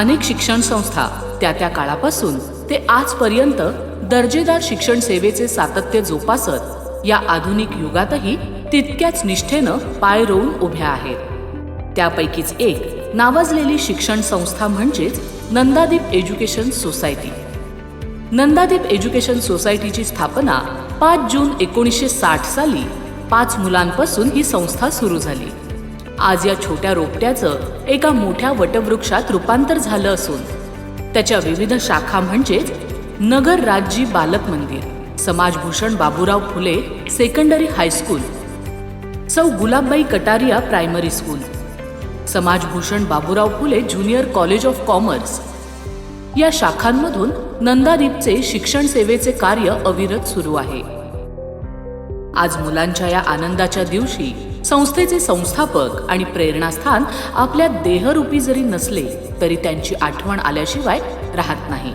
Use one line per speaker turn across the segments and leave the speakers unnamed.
अनेक शिक्षण संस्था त्या त्या काळापासून ते आजपर्यंत दर्जेदार शिक्षण सेवेचे सातत्य जोपासत या आधुनिक युगातही तितक्याच निष्ठेनं पाय रोवून उभ्या आहेत. त्यापैकीच एक नावाजलेली शिक्षण संस्था म्हणजेच Nandadeep education society. Nandadeep education सोसायटीची स्थापना पाच जून एकोणीसशे साठ साली पाच मुलांपासून ही संस्था सुरू झाली. आज या छोट्या रोपट्याचं एका मोठ्या वटवृक्षात रूपांतर झालं असून त्याच्या विविध शाखा म्हणजेच नगर राज्यी बालक मंदिर समाजभूषण Baburao Phule secondary high school सौ Gulabbai Kataria primary school समाजभूषण Baburao Phule junior college of commerce या शाखांमधून नंदादीपचे शिक्षण सेवेचे कार्य अविरत सुरू आहे. आज मुलांच्या या आनंदाच्या दिवशी संस्थेचे संस्थापक आणि प्रेरणास्थान आपल्या देहरूपी जरी नसले तरी त्यांची आठवण आल्याशिवाय राहत नाही.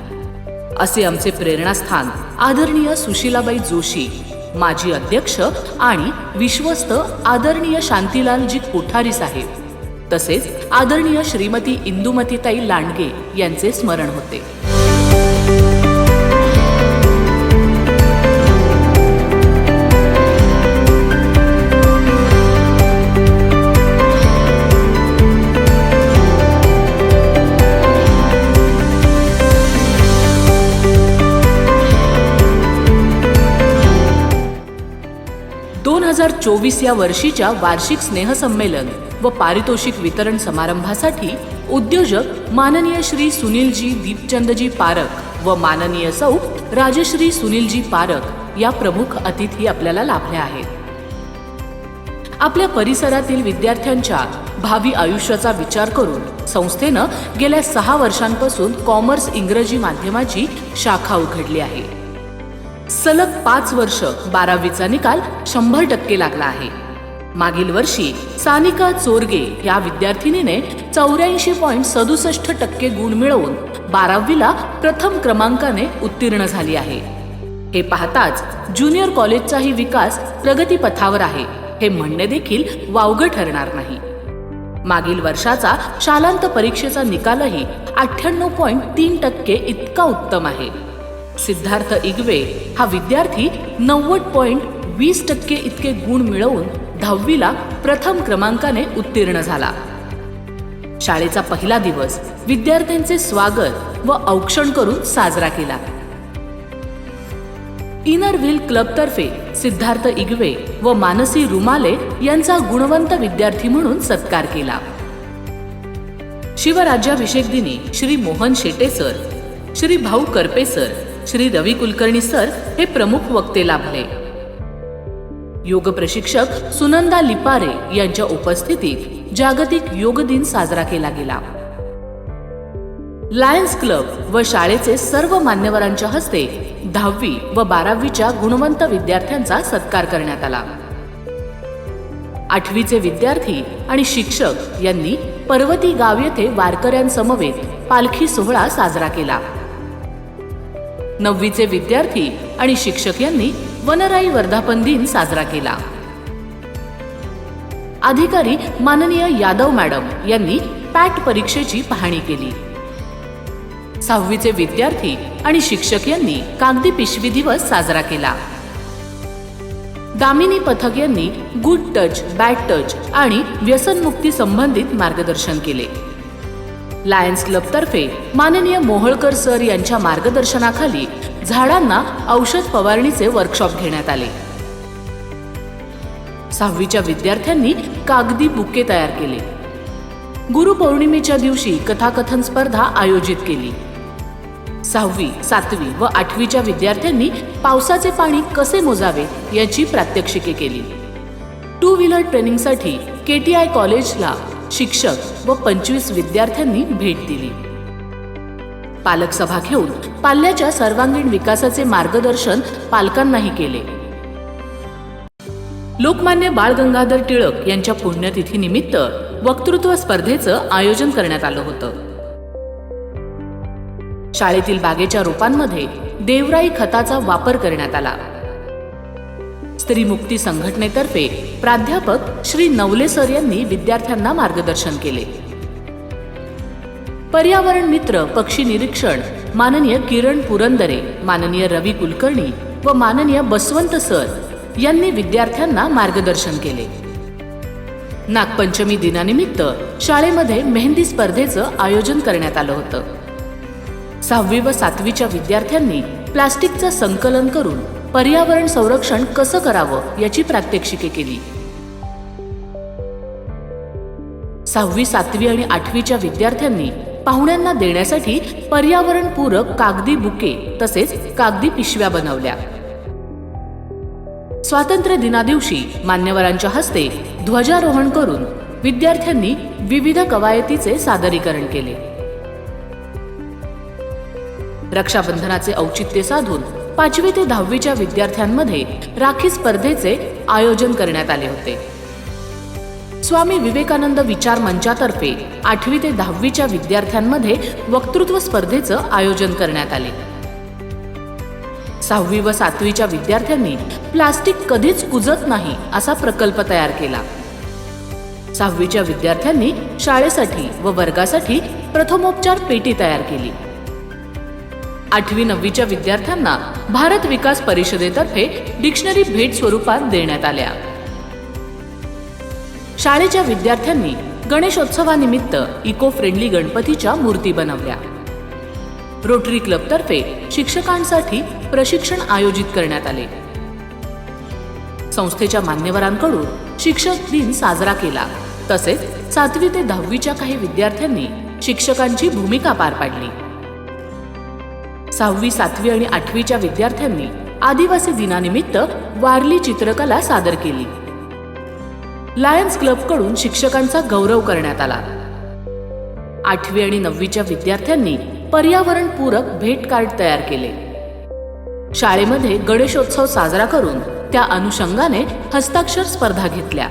असे आमचे प्रेरणास्थान आदरणीय सुशीलाबाई जोशी माजी अध्यक्ष आणि विश्वस्त आदरणीय शांतीलालजी कोठारी साहेब तसेच आदरणीय श्रीमती इंदुमतीताई लांडगे यांचे स्मरण होते. दोन हजार चोवीस या वर्षीच्या वार्षिक स्नेहसंमेलन व पारितोषिक वितरण समारंभासाठी उद्योजक माननीय श्री सुनीलजी दीपचंदजी पारक व माननीय सौ राजश्री सुनीलजी पारक या प्रमुख अतिथी आपल्याला लाभल्या आहेत. आपल्या परिसरातील विद्यार्थ्यांच्या भावी आयुष्याचा विचार करून संस्थेनं गेल्या सहा वर्षांपासून कॉमर्स इंग्रजी माध्यमाची शाखा उघडली आहे. सलग पाच वर्ष बारावीचा निकाल शंभर टक्के लागला आहे. मागील वर्षी सानिका चोरगे या विद्यार्थिनीने चौऱ्याऐंशी पॉईंट सदुसष्ट टक्के गुण मिळवून बारावीला प्रथम क्रमांकाने उत्तीर्ण झाली आहे. हे पाहताच ज्युनियर कॉलेजचाही विकास प्रगतीपथावर आहे हे म्हणणे देखील वावगं ठरणार नाही. मागील वर्षाचा शालांत परीक्षेचा निकालही अठ्ठ्याण्णव पॉईंट तीन टक्के इतका उत्तम आहे. सिद्धार्थ इगवे हा विद्यार्थी नव्वद पॉईंट वीस टक्के इतके गुण मिळवून दहावीला प्रथम क्रमांकाने उत्तीर्ण झाला. शाळेचा पहिला दिवस विद्यार्थ्यांचे स्वागत व औक्षण करून साजरा केला. इनर व्हील क्लबतर्फे सिद्धार्थ इगवे व मानसी रुमाले यांचा गुणवंत विद्यार्थी म्हणून सत्कार केला. शिवराज्याभिषेक दिनी Shri Mohan Shete sir Shri Bhau Karpe sir Shri Ravi Kulkarni sir हे प्रमुख वक्ते लाभले योग प्रशिक्षक सुनंदा लिपारे यांच्या उपस्थितीत जागतिक योग दिन साजरा केला गेला. लायन्स क्लब व शाळेचे सर्व मान्यवरांच्या हस्ते दहावी व बारावीच्या गुणवंत विद्यार्थ्यांचा सत्कार करण्यात आला. आठवीचे विद्यार्थी आणि शिक्षक यांनी पर्वती गाव येथे वारकऱ्यांसमवेत पालखी सोहळा साजरा केला. नववीचे विद्यार्थी आणि शिक्षक यांनी वनराई वर्धापन दिन साजरा केला. अधिकारी माननीय यादव मॅडम यांनी पॅट परीक्षेची पाहणी केली. सहावीचे विद्यार्थी आणि शिक्षक यांनी कागदी पिशवी दिवस साजरा केला. दामिनी पथक यांनी गुड टच बॅड टच आणि व्यसनमुक्ती संबंधित मार्गदर्शन केले. लायन्स क्लबतर्फे माननीय मोहळकर सर यांच्या मार्गदर्शनाखाली झाडांना औषध फवारणीचे वर्कशॉप घेण्यात आले. सहावीच्या विद्यार्थ्यांनी कागदी बुके तयार केले. गुरुपौर्णिमेच्या दिवशी कथाकथन स्पर्धा आयोजित केली. सहावी सातवी व आठवीच्या विद्यार्थ्यांनी पावसाचे पाणी कसे मोजावे याची प्रात्यक्षिके केली. टू व्हीलर ट्रेनिंगसाठी केटीआय कॉलेजला शिक्षक व पंचवीस विद्यार्थ्यांनी भेट दिली. पालक सभा घेऊन पाल्याच्या सर्वांगीण विकासाचे मार्गदर्शन पालकांनाही केले. लोकमान्य बाळ गंगाधर टिळक यांच्या पुण्यतिथी निमित्त वक्तृत्व स्पर्धेचं आयोजन करण्यात आलं होतं. शाळेतील बागेच्या रोपांमध्ये देवराई खताचा वापर करण्यात आला. स्त्री मुक्ती संघटनेतर्फे प्राध्यापक श्री नवले सर यांनी विद्यार्थ्यांना मार्गदर्शन केले. पर्यावरण मित्र पक्षी निरीक्षण माननीय किरण पुरंदरे माननीय रवी कुलकर्णी व माननीय बसवंत सर यांनी विद्यार्थ्यांना मार्गदर्शन केले. नागपंचमी दिनानिमित्त शाळेमध्ये मेहंदी स्पर्धेचं आयोजन करण्यात आलं होतं. सहावी व सातवीच्या विद्यार्थ्यांनी प्लास्टिकचं संकलन करून पर्यावरण संरक्षण कसं करावं याची प्रात्यक्षिके केली. सहावी सातवी आणि आठवीच्या विद्यार्थ्यांनी पाहुण्यांना देण्यासाठी पर्यावरणपूरक कागदी बुके तसेच कागदी पिशव्या बनवल्या. स्वातंत्र्य दिनादिवशी मान्यवरांच्या हस्ते ध्वजारोहण करून विद्यार्थ्यांनी विविध कवायतीचे सादरीकरण केले. रक्षाबंधनाचे औचित्य साधून पाचवी ते दहावीच्या विद्यार्थ्यांमध्ये राखी स्पर्धेचे आयोजन करण्यात आले होते. स्वामी विवेकानंद विचार मंचातर्फे आठवी ते दहावीच्या विद्यार्थ्यांमध्ये वक्तृत्व स्पर्धेचं आयोजन करण्यात आले. सहावी व सातवीच्या विद्यार्थ्यांनी प्लास्टिक कधीच कुजत नाही असा प्रकल्प तयार केला. सहावीच्या विद्यार्थ्यांनी शाळेसाठी व वर्गासाठी प्रथमोपचार पेटी तयार केली. आठवी नववीच्या विद्यार्थ्यांना भारत विकास परिषदेतर्फे डिक्शनरी भेट स्वरूपात देण्यात आल्या. शाळेच्या विद्यार्थ्यांनी गणेशोत्सवानिमित्त इको फ्रेंडली गणपतीच्या मूर्ती बनवल्या. रोटरी क्लबतर्फे शिक्षकांसाठी प्रशिक्षण आयोजित करण्यात आले. संस्थेच्या मान्यवरांकडून शिक्षक दिन साजरा केला. तसेच सातवी ते दहावीच्या काही विद्यार्थ्यांनी शिक्षकांची भूमिका पार पाडली. सहावी सातवी आणि आठवीच्या विद्यार्थ्यांनी आदिवासी दिनानिमित्त वारली चित्रकला सादर केली. लायन्स क्लबकडून शिक्षकांचा गौरव करण्यात आला. आठवी आणि नववीच्या विद्यार्थ्यांनी पर्यावरणपूरक भेट कार्ड तयार केले. शाळेमध्ये गणेशोत्सव साजरा करून त्या अनुषंगाने हस्ताक्षर स्पर्धा घेतल्या.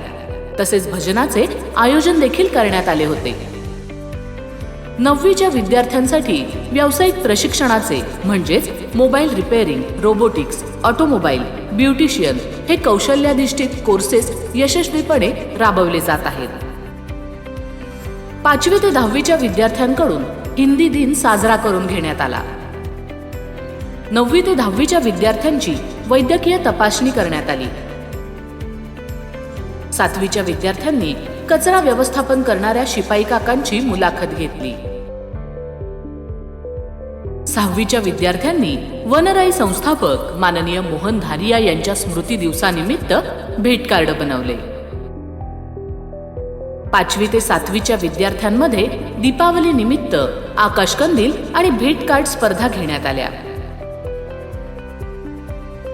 तसेच भजनाचे आयोजन देखील करण्यात आले होते. नववीच्या विद्यार्थ्यांसाठी व्यावसायिक प्रशिक्षणाचे म्हणजेच mobile repairing robotics automobile beautician हे कौशल्याधिष्ठित कोर्सेस यशस्वीपणे राबवले जात आहेत. पाचवी ते दहावीच्या विद्यार्थ्यांकडून हिंदी दिन साजरा करून घेण्यात आला. नववी ते दहावीच्या विद्यार्थ्यांची वैद्यकीय तपासणी करण्यात आली. सातवीच्या विद्यार्थ्यांनी कचरा व्यवस्थापन करणाऱ्या शिपाई काकांची मुलाखत घेतली. सहावीच्या विद्यार्थ्यांनी वनराई संस्थापक माननीय मोहन धारिया यांच्या स्मृती दिवसानिमित्त भेट कार्ड बनवले. पाचवी ते सातवीच्या विद्यार्थ्यांमध्ये दीपावली निमित्त आकाशकंदील आणि भेट कार्ड स्पर्धा घेण्यात आल्या.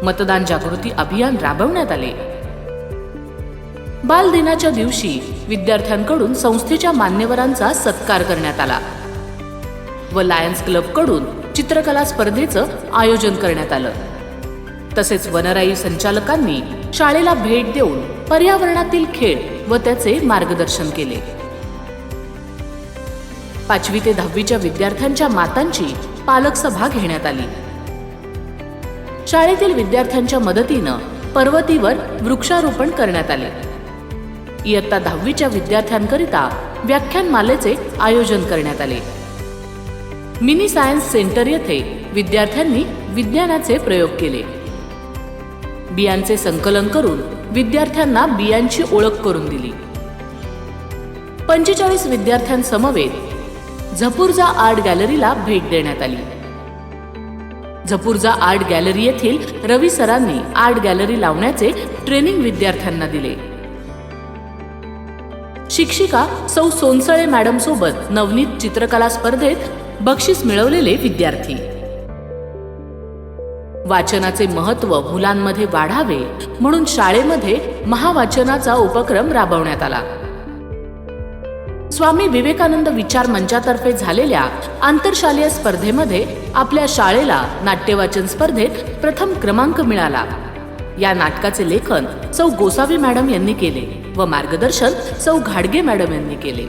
मतदान जागृती अभियान राबवण्यात आले. बाल दिनाच्या दिवशी विद्यार्थ्यांकडून संस्थेच्या मान्यवरांचा सत्कार करण्यात आला व लायन्स क्लबकडून चित्रकला स्पर्धेचं आयोजन करण्यात आलं. तसेच वनराई संचालकांनी शाळेला भेट देऊन पर्यावरणातील खेळ व त्याचे मार्गदर्शन केले. पाचवी ते दहावीच्या विद्यार्थ्यांच्या मातांची पालक सभा घेण्यात आली. शाळेतील विद्यार्थ्यांच्या मदतीनं पर्वतीवर वृक्षारोपण करण्यात आले. इयत्ता दहावीच्या विद्यार्थ्यांकरिता व्याख्यानमालेचे आयोजन करण्यात आले. मिनी सायन्स सेंटर येथे विद्यार्थ्यांनी विज्ञानाचे प्रयोग केले. बियांचे संकलन करून विद्यार्थ्यांना बियांची ओळख करून दिली. पंचेचाळीस विद्यार्थ्यांसमवेत झपूर्जा आर्ट गॅलरीला भेट देण्यात आली. झपूर्जा आर्ट गॅलरी येथील रवी सरांनी आर्ट गॅलरी लावण्याचे ट्रेनिंग विद्यार्थ्यांना दिले. शिक्षिका सौ सोनसळे मॅडम सोबत नवनीत चित्रकला स्पर्धेत बक्षीस मिळवलेले विद्यार्थी. वाचनाचे महत्त्व मुलांमध्ये वाढावे म्हणून शाळेमध्ये महावाचनाचा उपक्रम राबवण्यात आला. स्वामी विवेकानंद विचार मंचातर्फे झालेल्या आंतरशालेय स्पर्धेमध्ये आपल्या शाळेला नाट्यवाचन स्पर्धेत प्रथम क्रमांक मिळाला. या नाटकाचे लेखन सौ गोसावी मॅडम यांनी केले. व मार्गदर्शन सौ घाडगे मॅडम यांनी केले.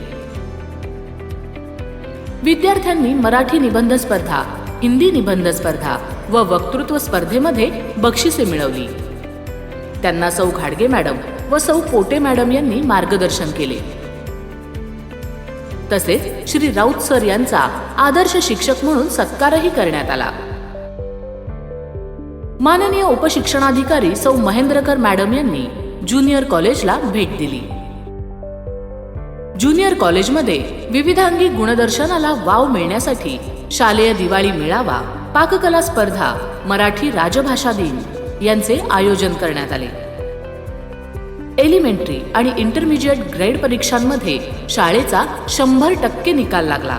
विद्यार्थ्यांनी मराठी निबंध स्पर्धा हिंदी निबंध स्पर्धा व वक्तृत्व स्पर्धेमध्ये बक्षिसे मिळवली. त्यांना सौ घाडगे मॅडम व सौ पोटे मॅडम यांनी मार्गदर्शन केले. तसेच श्री राऊत सर यांचा आदर्श शिक्षक म्हणून सत्कारही करण्यात आला. माननीय उपशिक्षणाधिकारी सौ महेंद्रकर मॅडम यांनी ज्युनियर कॉलेजला भेट दिली. ज्युनियर कॉलेजमध्ये विविधांगी गुणदर्शनाला वाव मिळण्यासाठी शालेय दिवाळी मेळावा पाककला स्पर्धा मराठी राजभाषा दिन यांचे आयोजन करण्यात आले. एलिमेंटरी आणि इंटरमिजिएट ग्रेड परीक्षांमध्ये शाळेचा शंभर टक्के निकाल लागला.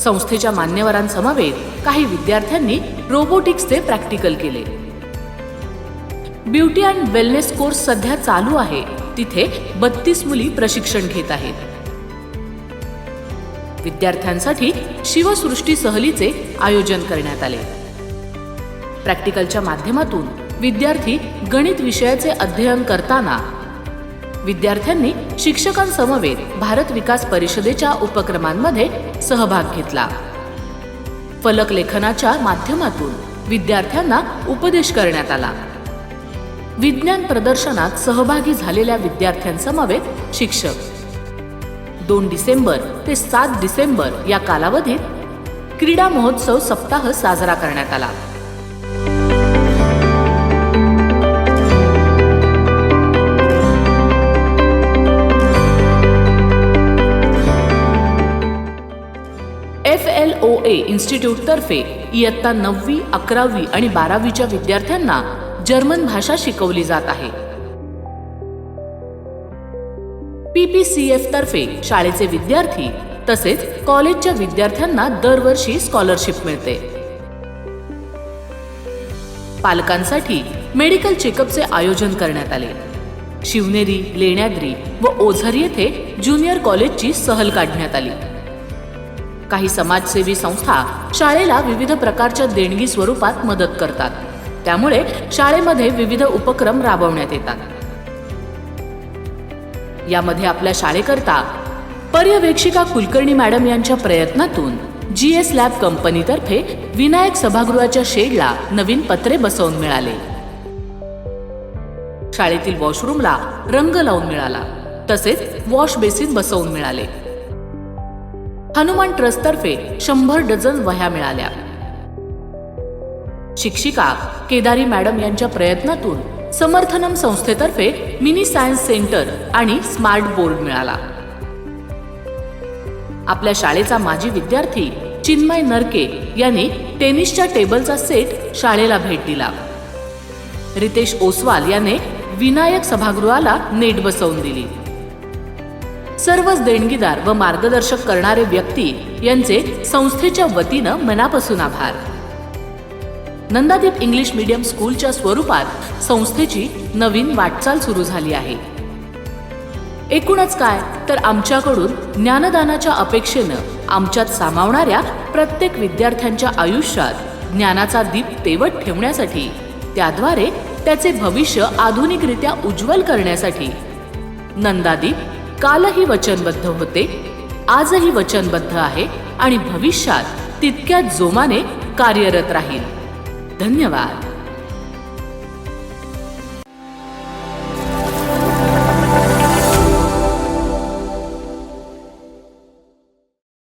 संस्थेच्या मान्यवरांसमवेत काही विद्यार्थ्यांनी रोबोटिक्सचे प्रॅक्टिकल केले. ब्युटी अँड वेलनेस कोर्स सध्या चालू आहे. तिथे बत्तीस मुली प्रशिक्षण घेत आहेत. विद्यार्थ्यांसाठी शिवसृष्टी सहलीचे आयोजन करण्यात आले. प्रॅक्टिकलच्या माध्यमातून विद्यार्थी गणित विषयाचे अध्ययन करताना विद्यार्थ्यांनी शिक्षकांसमवेत भारत विकास परिषदेच्या उपक्रमांमध्ये सहभाग घेतला. फलक लेखनाच्या माध्यमातून विद्यार्थ्यांना उपदेश करण्यात आला. विज्ञान प्रदर्शनात सहभागी झालेल्या विद्यार्थ्यांसमवेत शिक्षक. दोन डिसेंबर ते सात डिसेंबर या कालावधीत क्रीडा महोत्सव सप्ताह साजरा करण्यात आला. एफ एल ओ ए इन्स्टिट्यूटतर्फे इयत्ता नववी अकरावी आणि बारावीच्या विद्यार्थ्यांना जर्मन भाषा शिकवली जात आहे. पीपीसीएफ तर्फे शाळेचे विद्यार्थी तसेच कॉलेजच्या विद्यार्थ्यांना दरवर्षी स्कॉलरशिप मिळते. पालकांसाठी मेडिकल चेकअपचे आयोजन करण्यात आले. शिवनेरी लेण्याद्री व ओझर येथे ज्युनियर कॉलेजची सहल काढण्यात आली. काही समाजसेवी संस्था शाळेला विविध प्रकारच्या देणगी स्वरूपात मदत करतात. त्यामुळे शाळेमध्ये विविध उपक्रम राबवण्यात येतात. यामध्ये आपल्या शाळेकरता पर्यवेक्षिका कुलकर्णी मॅडम यांच्या प्रयत्नातून जी एस लॅब कंपनीतर्फे विनायक सभागृहाच्या शेडला नवीन पत्रे बसवून मिळाले. शाळेतील वॉशरूमला रंग लावून मिळाला तसेच वॉश बेसिन बसवून मिळाले. हनुमान ट्रस्टतर्फे शंभर डझन वह्या मिळाल्या. शिक्षिका केदारी मॅडम यांच्या प्रयत्नातून समर्थनम संस्थेतर्फे मिनी सायन्स सेंटर आणि स्मार्ट बोर्ड मिळाला. आपल्या शाळेचा माजी विद्यार्थी चिन्मय नरके यांनी टेनिसच्या टेबलचा सेट शाळेला भेट दिला. रितेश ओसवाल याने विनायक सभागृहाला नेट बसवून दिली. सर्वच देणगीदार व मार्गदर्शक करणारे व्यक्ती यांचे संस्थेच्या वतीनं मनापासून आभार. नंदादीप इंग्लिश मीडियम स्कूलच्या स्वरूपात संस्थेची नवीन वाटचाल सुरू झाली आहे. एकूणच काय तर आमच्याकडून ज्ञानदानाच्या अपेक्षेनं आमच्यात सामावणाऱ्या प्रत्येक विद्यार्थ्यांच्या आयुष्यात ज्ञानाचा दीप तेवत ठेवण्यासाठी त्याद्वारे त्याचे भविष्य आधुनिकरित्या उज्ज्वल करण्यासाठी नंदादीप कालही वचनबद्ध होते आजही वचनबद्ध आहे आणि भविष्यात तितक्याच जोमाने कार्यरत राहील. धन्यवाद